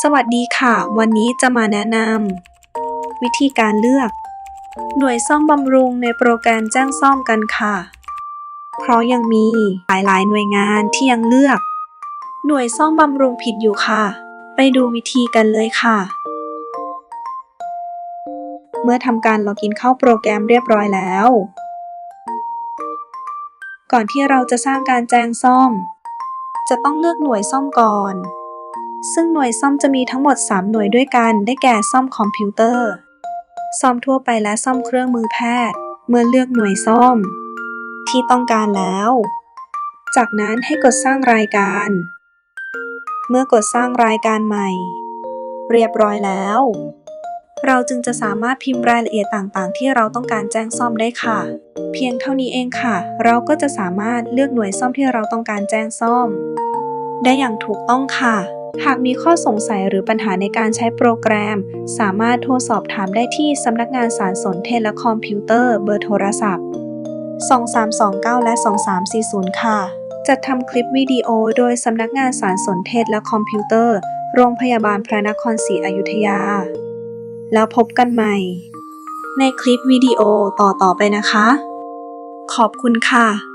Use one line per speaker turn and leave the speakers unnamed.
สวัสดีค่ะ วันนี้จะมาแนะนำวิธีการเลือก หน่วยซ่อมบำรุงในโปรแกรมแจ้งซ่อมกันค่ะ เพราะยังมีหลายๆหน่วยงานที่ยังเลือก หน่วยซ่อมบำรุงผิดอยู่ค่ะ ไปดูวิธีกันเลยค่ะ เมื่อทำการล็อกอินเข้าโปรแกรมเรียบร้อยแล้ว ก่อนที่เราจะสร้างการแจ้งซ่อม จะต้องเลือกหน่วยซ่อมก่อน ซึ่งหน่วยซ่อมจะมีทั้งหมด 3 หน่วยด้วยกัน ได้แก่ซ่อมคอมพิวเตอร์ ซ่อมทั่วไปและซ่อมเครื่องมือแพทย์ เมื่อเลือกหน่วยซ่อม ที่ต้องการแล้ว จากนั้นให้กดสร้างรายการ เมื่อกดสร้างรายการใหม่ เรียบร้อยแล้ว เราจึงจะสามารถพิมพ์รายละเอียดต่างๆ ที่เราต้องการแจ้งซ่อมได้ค่ะ เพียงเท่านี้เองค่ะ เราก็จะสามารถเลือกหน่วยซ่อมที่เราต้องการแจ้งซ่อม ได้อย่างถูกต้องค่ะ หากมีข้อสงสัยหรือปัญหาในการใช้โปรแกรม สามารถโทรสอบถามได้ที่สำนักงานสารสนเทศและคอมพิวเตอร์เบอร์โทรศัพท์ 2329 และ 2340 ค่ะ จัดทำคลิปวิดีโอโดยสำนักงานสารสนเทศและคอมพิวเตอร์ โรงพยาบาลพระนครศรีอยุธยา แล้วพบกันใหม่ ในคลิปวิดีโอต่อๆไปนะคะ ขอบคุณค่ะ